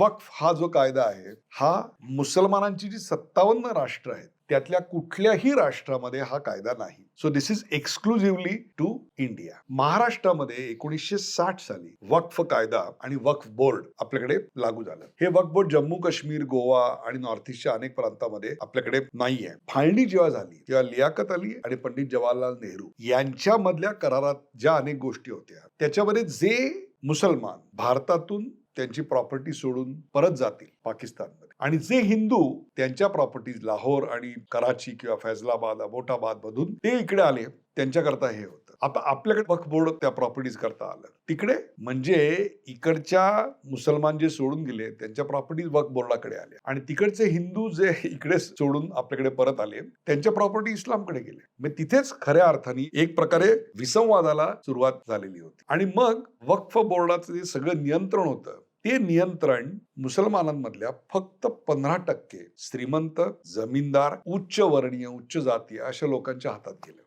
वक्फ हा जो कायदा आहे हा मुसलमानांची जी सत्तावन्न राष्ट्र आहेत त्यातल्या कुठल्याही राष्ट्रामध्ये हा कायदा नाही. So this is exclusively to India महाराष्ट्रामध्ये एकोणीसशे साठ साली वक्फ कायदा आणि वक्फ बोर्ड आपल्याकडे लागू झालं. हे वक्फ बोर्ड जम्मू काश्मीर गोवा आणि नॉर्थ ईस्टच्या अनेक प्रांतामध्ये आपल्याकडे नाहीये. फाळणी जेव्हा झाली तेव्हा लियाकत अली आणि पंडित जवाहरलाल नेहरू यांच्यामधल्या करारात ज्या अनेक गोष्टी होत्या त्याच्यामध्ये जे मुसलमान भारतातून त्यांची प्रॉपर्टी सोडून परत जातील पाकिस्तानमध्ये. आणि जे हिंदू त्यांच्या प्रॉपर्टीज लाहोर आणि कराची किंवा फैजलाबाद अबोटाबाद मधून ते इकडे आले त्यांच्याकरता हे होतं. आता आपल्याकडे वक्फ बोर्ड त्या प्रॉपर्टीज करता आलं. तिकडे म्हणजे इकडच्या मुसलमान जे सोडून गेले त्यांच्या प्रॉपर्टीज वक्फ बोर्डाकडे आले. आणि तिकडचे हिंदू जे इकडे सोडून आपल्याकडे परत आले त्यांच्या प्रॉपर्टी इस्लामकडे गेले. मग तिथेच खऱ्या अर्थाने एक प्रकारे विसंवादाला सुरुवात झालेली होती. आणि मग वक्फ बोर्डाचं जे सगळं नियंत्रण होतं ते नियंत्रण मुसलमानांमधल्या फक्त पंधरा टक्के श्रीमंत जमीनदार उच्च वर्णीय उच्च जातीय अशा लोकांच्या हातात गेलं.